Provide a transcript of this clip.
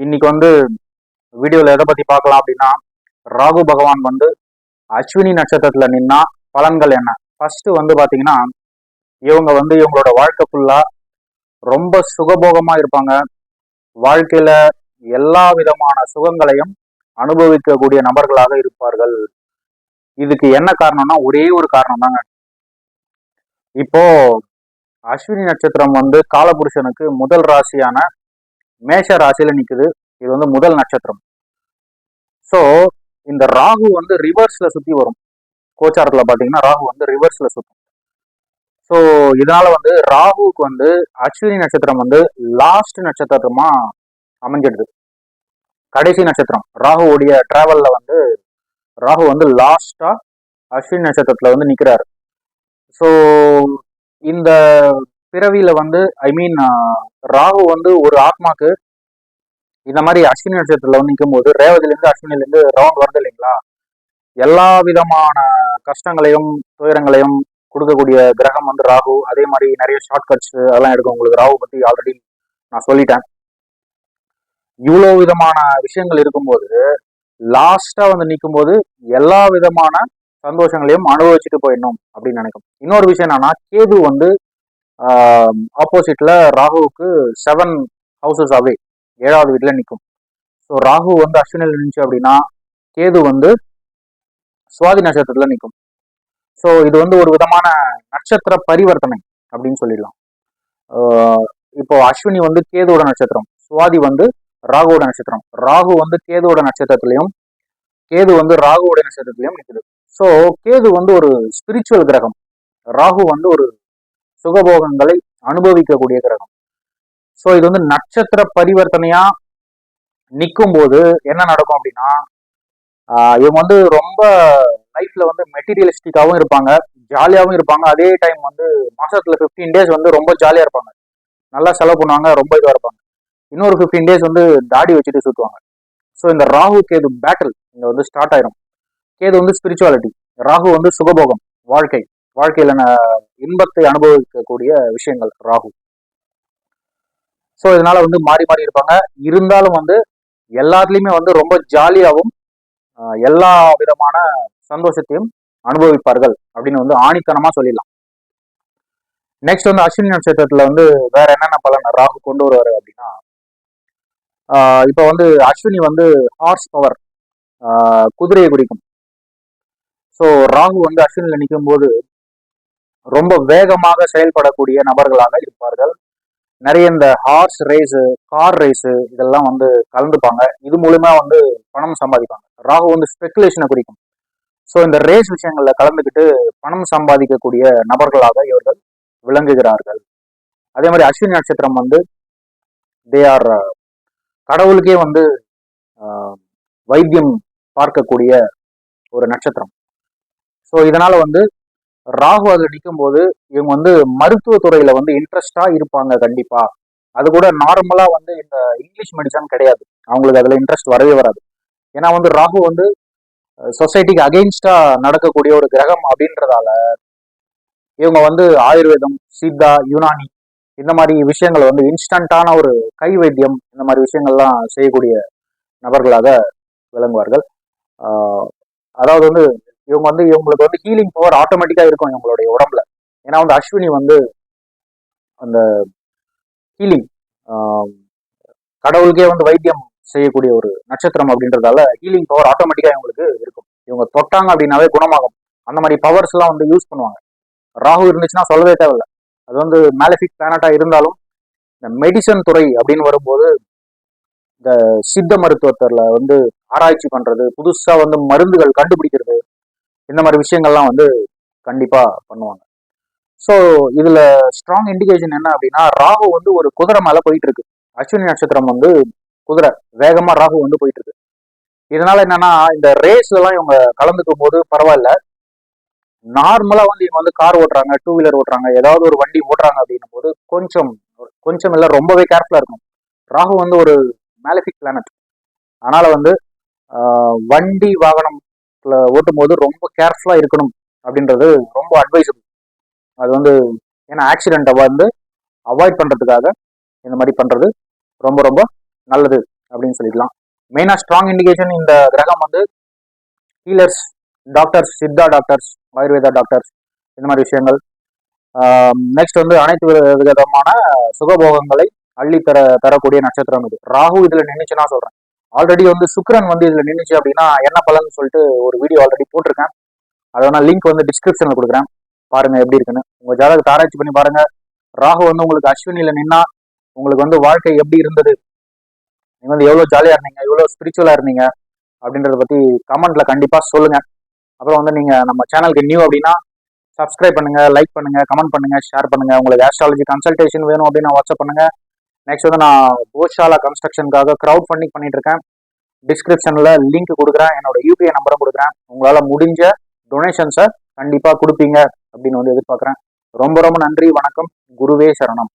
இன்னைக்கு வந்து வீடியோல எதை பத்தி பார்க்கலாம் அப்படின்னா ராகு பகவான் வந்து அஸ்வினி நட்சத்திரத்துல நின்னா பலன்கள் என்ன? ஃபர்ஸ்ட் வந்து பாத்தீங்கன்னா இவங்க வந்து இவங்களோட வாழ்க்கை ஃபுல்லா ரொம்ப சுகபோகமா இருப்பாங்க. வாழ்க்கையில எல்லா விதமான சுகங்களையும் அனுபவிக்கக்கூடிய நபர்களாக இருப்பார்கள். இதுக்கு என்ன காரணம்னா ஒரே ஒரு காரணம் தாங்க. இப்போ அஸ்வினி நட்சத்திரம் வந்து காலபுருஷனுக்கு முதல் ராசியான மேஷ ராசியில நிக்குது. இது வந்து முதல் நட்சத்திரம். ஸோ இந்த ராகு வந்து ரிவர்ஸ்ல சுத்தி வரும். கோச்சாரத்துல பாத்தீங்கன்னா ராகு வந்து ரிவர்ஸ்ல சுத்தும். ஸோ இதனால வந்து ராகுவுக்கு வந்து அஸ்வினி நட்சத்திரம் வந்து லாஸ்ட் நட்சத்திரமா அமைஞ்சிடுது. கடைசி நட்சத்திரம். ராகுவுடைய டிராவல்ல வந்து ராகு வந்து லாஸ்டா அஸ்வினி நட்சத்திரத்துல வந்து நிக்கிறாரு. ஸோ இந்த பிறவியில வந்து ஐ மீன் ராகு வந்து ஒரு ஆத்மாக்கு இந்த மாதிரி அஸ்வினி நட்சத்திரத்துல வந்து நிற்கும் போது ரேவதில இருந்து ரவுண்ட் வருது இல்லைங்களா? எல்லா விதமான கஷ்டங்களையும் துயரங்களையும் கொடுக்கக்கூடிய கிரகம் வந்து ராகு. அதே மாதிரி நிறைய ஷார்ட்கட்ஸ் அதெல்லாம் எடுக்கும். உங்களுக்கு ராகு பத்தி ஆல்ரெடி நான் சொல்லிட்டேன். இவ்வளோ விதமான விஷயங்கள் இருக்கும்போது லாஸ்டா வந்து நிற்கும் போது எல்லா விதமான சந்தோஷங்களையும் அனுபவிச்சுட்டு போயிடணும் அப்படின்னு நினைக்கும். இன்னொரு விஷயம் என்னன்னா கேது வந்து ஆப்போசிட்ல ராகுவுக்கு செவன் ஹவுசஸ் அவே ஏழாவது வீட்டில் நிற்கும் ஸோ ராகு வந்து அஸ்வினில் நின்றுச்சு அப்படின்னா கேது வந்து சுவாதி நட்சத்திரத்தில் நிற்கும் ஸோ இது வந்து ஒரு விதமான நட்சத்திர பரிவர்த்தனை அப்படின்னு சொல்லிடலாம். இப்போ அஸ்வினி வந்து கேதுவோட நட்சத்திரம் சுவாதி வந்து ராகுவோட நட்சத்திரம். ராகு வந்து கேதுவோட நட்சத்திரத்திலையும் கேது வந்து ராகுவோட நட்சத்திரத்திலையும் நிற்குது ஸோ கேது வந்து ஒரு ஸ்பிரிச்சுவல் கிரகம். ராகு வந்து ஒரு சுகபோகங்களை அனுபவிக்கக்கூடிய கிரகம். ஸோ இது வந்து நட்சத்திர பரிவர்த்தனையா நிற்கும் போது என்ன நடக்கும் அப்படின்னா இவங்க வந்து ரொம்ப லைஃப்ல வந்து மெட்டீரியலிஸ்டிக்காகவும் இருப்பாங்க ஜாலியாகவும் இருப்பாங்க. அதே டைம் வந்து மாசத்துல ஃபிஃப்டீன் டேஸ் வந்து ரொம்ப ஜாலியா இருப்பாங்க. நல்லா செலவு பண்ணுவாங்க ரொம்ப இதாக இருப்பாங்க. இன்னொரு ஃபிஃப்டீன் டேஸ் வந்து தாடி வச்சுட்டு சுற்றுவாங்க ஸோ இந்த ராகு கேது பேட்டில் இங்கே வந்து ஸ்டார்ட் ஆயிரும். கேது வந்து ஸ்பிரிச்சுவாலிட்டி ராகு வந்து சுகபோகம் வாழ்க்கை. வாழ்க்கையில இன்பத்தை அனுபவிக்கக்கூடிய விஷயங்கள் ராகு. ஸோ இதனால வந்து மாறி மாறி இருப்பாங்க. இருந்தாலும் வந்து எல்லாத்துலேயுமே வந்து ரொம்ப ஜாலியாகவும் எல்லா விதமான சந்தோஷத்தையும் அனுபவிப்பார்கள் அப்படின்னு வந்து ஆணித்தனமா சொல்லிடலாம். நெக்ஸ்ட் வந்து அஸ்வினி நட்சத்திரத்துல வந்து வேற என்னென்ன பலன் ராகு கொண்டு வருவாரு அப்படின்னா இப்போ வந்து அஸ்வினி வந்து ஹார்ஸ் பவர் குதிரையை குடிக்கும். ஸோ ராகு வந்து அஸ்வினில நிற்கும் போது ரொம்ப வேகமாக செயல்படக்கூடிய நபர்களாக இருப்பார்கள். நிறைய இந்த ஹார்ஸ் ரேஸு கார் ரேஸு இதெல்லாம் வந்து கலந்துப்பாங்க. இது மூலிமா வந்து பணம் சம்பாதிப்பாங்க. ராகு வந்து ஸ்பெகுலேஷனை குறிக்கும். ஸோ இந்த ரேஸ் விஷயங்களில் கலந்துக்கிட்டு பணம் சம்பாதிக்கக்கூடிய நபர்களாக இவர்கள் விளங்குகிறார்கள். அதே மாதிரி அஸ்வினி நட்சத்திரம் வந்து தே ஆர் uh, கடவுளுக்கே வந்து uh, வைத்தியம் பார்க்கக்கூடிய ஒரு நட்சத்திரம். ஸோ இதனால் வந்து ராகு அதில் நிற்கும் போது இவங்க வந்து மருத்துவத்துறையில வந்து இன்ட்ரெஸ்டா இருப்பாங்க கண்டிப்பா. அது கூட நார்மலா வந்து இந்த இங்கிலீஷ் மெடிசன் கிடையாது. அவங்களுக்கு அதுல இன்ட்ரெஸ்ட் வரவே வராது. ஏன்னா வந்து ராகு வந்து சொசைட்டிக்கு அகெயின்ஸ்டா நடக்கக்கூடிய ஒரு கிரகம் அப்படின்றதால இவங்க வந்து ஆயுர்வேதம் சித்தா யுனானி இந்த மாதிரி விஷயங்கள் வந்து இன்ஸ்டன்டான ஒரு கை வைத்தியம் இந்த மாதிரி விஷயங்கள்லாம் செய்யக்கூடிய நபர்களாக விளங்குவார்கள். அதாவது வந்து இவங்க வந்து இவங்களுக்கு வந்து ஹீலிங் பவர் ஆட்டோமேட்டிக்கா இருக்கும் இவங்களுடைய உடம்புல. ஏன்னா வந்து அஸ்வினி வந்து அந்த ஹீலிங் கடவுளுக்கே வந்து வைத்தியம் செய்யக்கூடிய ஒரு நட்சத்திரம் அப்படின்றதால ஹீலிங் பவர் ஆட்டோமேட்டிக்கா இவங்களுக்கு இருக்கும். இவங்க தொட்டாங்க அப்படின்னாவே குணமாகும். அந்த மாதிரி பவர்ஸ் எல்லாம் வந்து யூஸ் பண்ணுவாங்க. ராகு இருந்துச்சுன்னா சொல்லவே தேவையில்ல. அது வந்து மேலிஃபிக் பிளானட்டா இருந்தாலும் இந்த மெடிசன் துறை அப்படின்னு வரும்போது இந்த சித்த மருத்துவத்துல வந்து ஆராய்ச்சி பண்றது புதுசா வந்து மருந்துகள் கண்டுபிடிக்கிறது இந்த மாதிரி விஷயங்கள்லாம் வந்து கண்டிப்பா பண்ணுவாங்க. ஸோ இதுல ஸ்ட்ராங் இண்டிகேஷன் என்ன அப்படின்னா ராகு வந்து ஒரு குதிரை மேல போயிட்டு இருக்கு அஸ்வினி நட்சத்திரம் வந்து குதிரை. வேகமா ராகு வந்து போயிட்டு இருக்கு இதனால என்னன்னா இந்த ரேஸ்லலாம் எல்லாம் இவங்க கலந்துக்கும் போது பரவாயில்ல. நார்மலா வந்து இவங்க வந்து கார் ஓட்டுறாங்க டூ வீலர் ஓட்டுறாங்க ஏதாவது ஒரு வண்டி ஓட்டுறாங்க அப்படின்னும் போது கொஞ்சம் கொஞ்சம் இல்லை ரொம்பவே கேர்ஃபுல்லா இருக்கும் ராகு வந்து ஒரு மேலிஃபிக் பிளானட் அதனால வந்து வண்டி வாகனம் ஓட்டும் போது ரொம்ப கேர்ஃபுல்லாக இருக்கணும் அப்படின்றது ரொம்ப அட்வைசபிள் அது வந்து ஏன்னா ஆக்சிடெண்ட்டை வந்து அவாய்ட் பண்ணுறதுக்காக இந்த மாதிரி பண்ணுறது ரொம்ப ரொம்ப நல்லது அப்படின்னு சொல்லிக்கலாம் மெயினாக ஸ்ட்ராங் இண்டிகேஷன் இந்த கிரகம் வந்து healers doctors Siddha doctors Ayurveda doctors இந்த மாதிரி விஷயங்கள். நெக்ஸ்ட் வந்து அனைத்து வித- விதமான சுகபோகங்களை அள்ளி தர தரக்கூடிய நட்சத்திரம் இது. ராகு இதில் நின்னுச்சுன்னா சொல்கிறேன் ஆல்ரெடி வந்து சுக்ரன் வந்து இதில் நின்றுச்சு அப்படின்னா என்ன பலன்னு சொல்லிட்டு ஒரு வீடியோ ஆல்ரெடி போட்டிருக்கேன். அதனால லிங்க் வந்து டிஸ்கிரிப்ஷனில் கொடுக்குறேன். பாருங்க எப்படி இருக்குன்னு. உங்கள் ஜாதகத்தை ஆராய்ச்சி பண்ணி பாருங்க. ராகு வந்து உங்களுக்கு அஸ்வினியில் நின்னா உங்களுக்கு வந்து வாழ்க்கை எப்படி இருந்தது? நீங்கள் வந்து எவ்வளோ ஜாலியாக இருந்தீங்க? எவ்வளோ ஸ்பிரிச்சுவலாக இருந்தீங்க? அப்படின்றத பற்றி கமெண்ட்டில் கண்டிப்பாக சொல்லுங்கள் அப்புறம் வந்து நீங்கள் நம்ம சேனலுக்கு நியூ அப்படின்னா சப்ஸ்கிரைப் பண்ணுங்கள் லைக் பண்ணுங்கள் கமெண்ட் பண்ணுங்க ஷேர் பண்ணுங்கள் உங்களுக்கு ஆஸ்ட்ராலஜி கன்சல்டேஷன் வேணும் அப்படின்னா வாட்ஸ்அப் பண்ணுங்கள் நெக்ஸ்ட் வந்து நான் கோஷாலா கன்ஸ்ட்ரக்ஷனுக்காக க்ரௌட் ஃபண்டிங் பண்ணிட்டு இருக்கேன் டிஸ்கிரிப்ஷன்ல லிங்க் கொடுக்குறேன் என்னோட யூபிஐ நம்பரும் கொடுக்குறேன். உங்களால முடிஞ்ச டொனேஷன்ஸை கண்டிப்பாக கொடுப்பீங்க அப்படின்னு வந்து எதிர்பார்க்குறேன். ரொம்ப ரொம்ப நன்றி. வணக்கம். குருவே சரணம்.